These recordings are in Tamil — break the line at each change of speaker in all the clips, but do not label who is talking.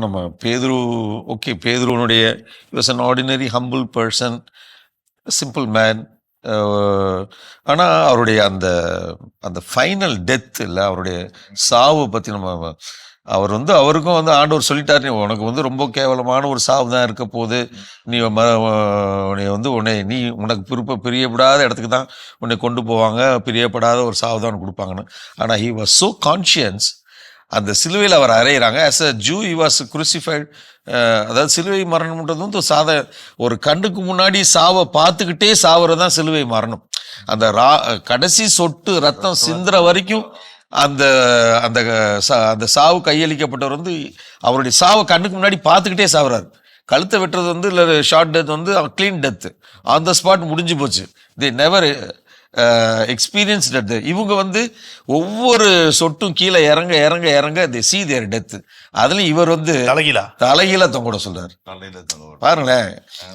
நம்ம Pethuru okay பேதுருவனுடைய was an ordinary humble person simple man ஆனால் அவருடைய அந்த அந்த ஃபைனல் டெத் இல்லை அவருடைய சாவை பற்றி நம்ம அவர் வந்து அவருக்கும் வந்து ஆண்டவர் சொல்லிட்டார் நீ உனக்கு வந்து ரொம்ப கேவலமான ஒரு சாவு தான் இருக்க போது நீ ம உன்னை வந்து உன்னை நீ உனக்கு விருப்ப பிரியப்படாத இடத்துக்கு தான் உன்னை கொண்டு போவாங்க பிரியப்படாத ஒரு சாவு தான் உனக்கு கொடுப்பாங்கன்னு. ஆனால் ஹி வாஸ் ஸோ கான்ஷியன்ஸ் அந்த சிலுவையில் அவர் அறையிறாங்க. As a Jew he was crucified அதாவது சிலுவை மரணம்ன்றது வந்து ஒரு சாத ஒரு கண்ணுக்கு முன்னாடி சாவை பார்த்துக்கிட்டே சாவுறது தான் சிலுவை மரணம். அந்த ரா கடைசி சொட்டு ரத்தம் சிந்துற வரைக்கும் அந்த அந்த சா- அந்த சாவு கையளிக்கப்பட்டவர் வந்து அவருடைய சாவை கண்ணுக்கு முன்னாடி பார்த்துக்கிட்டே சாவுறாரு. கழுத்தை வெட்டுறது வந்து இல்லை ஷார்ட் டெத் வந்து clean death on the spot முடிஞ்சு போச்சு. தி நெவர் எக்ஸ்பீரியன்ஸ் டெத்து இவங்க வந்து ஒவ்வொரு சொட்டும் கீழே இறங்க இறங்க இறங்க தி சி தேர் டெத்து அதுலயும் இவர் வந்து
தலைகீழா?
தலைகீழ தொங்க சொல்றாரு. பாருங்களேன்.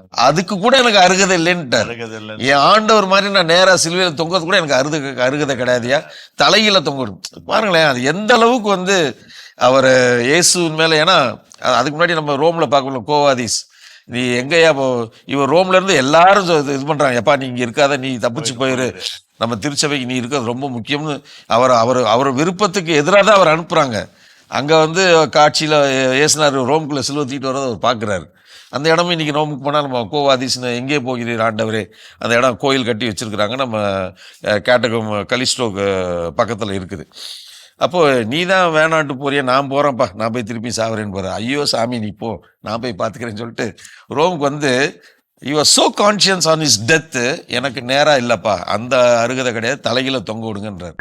அதுக்கு கூட எனக்கு அருகதை இல்லைன்ட்டார்.
அருகதை இல்லை.
என் ஆண்டவர் மாதிரி நான் நேரா சிலுவையில் தொங்கிறது கூட எனக்கு அருது அருகதை கிடையாதுயா. தலையில தொங்கணும் பாருங்களேன் அது எந்த அளவுக்கு வந்து அவர் இயேசுவின் மேல ஏன்னா அதுக்கு முன்னாடி நம்ம ரோம்ல பார்க்கணும் கோவாதீஸ். நீ எங்கேயா போ இவர் ரோம்ல இருந்து எல்லாரும் இது பண்றாங்க. எப்பா நீ இங்க இருக்காத நீ தப்பிச்சு போயிரு நம்ம திருச்சபைக்கு நீ இருக்கிறது ரொம்ப முக்கியம்னு அவர் அவர் அவர் விருப்பத்துக்கு எதிராக தான் அவர் அனுப்புறாங்க. அங்க வந்து காட்சியில ஏசுனார் ரோம்குள்ள சிலுவை தூக்கிட்டு வரதை அவர் பார்க்குறாரு அந்த இடமும் இன்னைக்கு நோம்புக்கு போனால் நம்ம கோவாதீஸ்னு எங்கே போகிறீர் ஆண்டவரே? அந்த இடம் கோயில் கட்டி வச்சிருக்கிறாங்க. நம்ம கேட்டகம் கலிஸ்டோக்கு பக்கத்தில் இருக்குது. அப்போது நீ தான் வேணான்ட்டு போறிய நான் போகிறேன்ப்பா நான் போய் திருப்பி சாவரேன்னு போகிறேன் ஐயோ சாமி நீ போ நான் போய் பார்த்துக்கிறேன்னு சொல்லிட்டு ரோமுக்கு வந்து your so conscience on is death எனக்கு நேராக இல்லைப்பா அந்த அருகதை கிடையாது தலையில் தொங்க விடுங்கன்றார்.